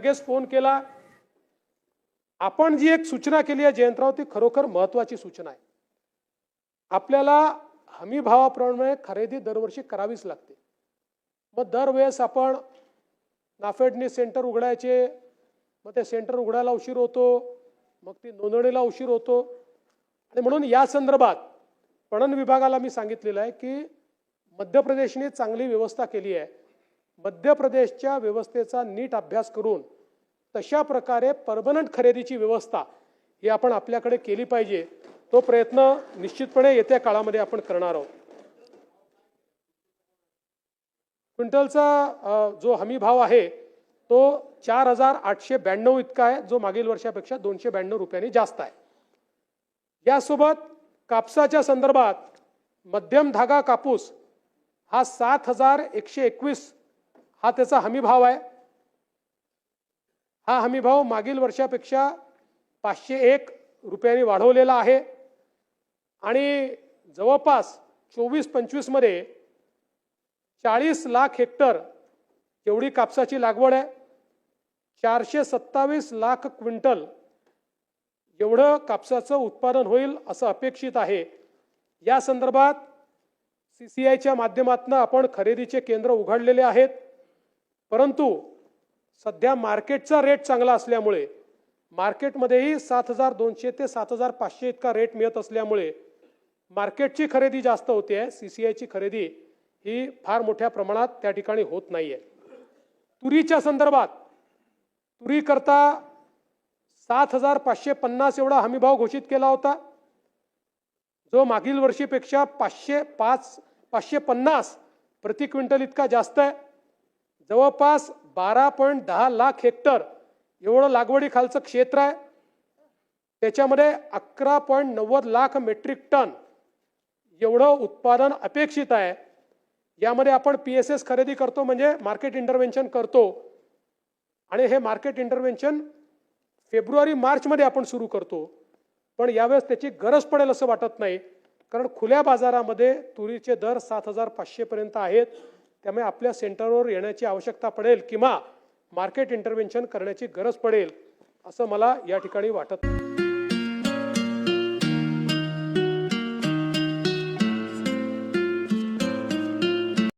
लगेच फोन केला. आपण जी एक सूचना केली आहे जयंतराव ती खरोखर महत्वाची सूचना आहे. आपल्याला हमी भावाप्रमाणे खरेदी दरवर्षी करावीच लागते. मग दरवेळेस आपण नाफेडने सेंटर उघडायचे मग ते सेंटर उघडायला उशीर होतो मग ती नोंदणीला उशीर होतो. आणि म्हणून या संदर्भात पणन विभागाला मी सांगितलेलं आहे की मध्य प्रदेशने चांगली व्यवस्था केली आहे. मध्य प्रदेशच्या व्यवस्थेचा नीट अभ्यास करून तशा प्रकारे परमनंट खरेदीची व्यवस्था ही आपण आपल्याकडे केली पाहिजे. तो प्रयत्न निश्चितपणे येत्या काळामध्ये आपण करणार आहोत. क्विंटलचा जो हमी भाव आहे तो चार हजार आठशे ब्याण्णव इतका आहे जो मागील वर्षापेक्षा दोनशे ब्याण्णव रुपयांनी जास्त आहे. यासोबत कापसाच्या संदर्भात मध्यम धागा कापूस हा सात हजार एकशे एकवीस हा त्याचा हमीभाव आहे. हा हमीभाव मागील वर्षापेक्षा पाचशे एक रुपयांनी वाढवलेला आहे. आणि जवळपास चोवीस पंचवीसमध्ये चाळीस लाख हेक्टर एवढी कापसाची लागवड आहे. चारशे सत्तावीस लाख क्विंटल एवढं कापसाचं उत्पादन होईल असं अपेक्षित आहे. या संदर्भात सी सी आयच्या माध्यमातून आपण खरेदीचे केंद्र उघडलेले आहेत. परंतु सध्या मार्केटचा रेट चांगला असल्यामुळे मार्केटमध्येही सात हजार दोनशे ते सात हजार पाचशे इतका रेट मिळत असल्यामुळे मार्केटची खरेदी जास्त होते आहे. सी सी आयची खरेदी ही फार मोठ्या प्रमाणात त्या ठिकाणी होत नाही आहे तुरीच्या संदर्भात तुरीकरता सात हजार पाचशे पन्नास एवढा हमीभाव घोषित केला होता. जो मागील वर्षीपेक्षा पाचशे पाच पाचशे पन्नास प्रति क्विंटल इतका जास्त आहे. जवळपास बारा पॉईंट दहा लाख हेक्टर एवढं लागवडीखालचं क्षेत्र आहे. त्याच्यामध्ये अकरा पॉईंट नव्वद लाख मेट्रिक टन एवढं उत्पादन अपेक्षित आहे. यामध्ये आपण पी एस एस खरेदी करतो म्हणजे मार्केट इंटरव्हेन्शन करतो. आणि हे मार्केट इंटरव्हेन्शन फेब्रुवारी मार्चमध्ये आपण सुरू करतो. पण यावेळेस त्याची गरज पडेल असं वाटत नाही. कारण खुल्या बाजारामध्ये तुरीचे दर सात हजार पाचशेपर्यंत आहेत. त्यामुळे आपल्या सेंटरवर येण्याची आवश्यकता पडेल किंवा मार्केट इंटरव्हेन्शन करण्याची गरज पडेल असं मला या ठिकाणी वाटत नाही.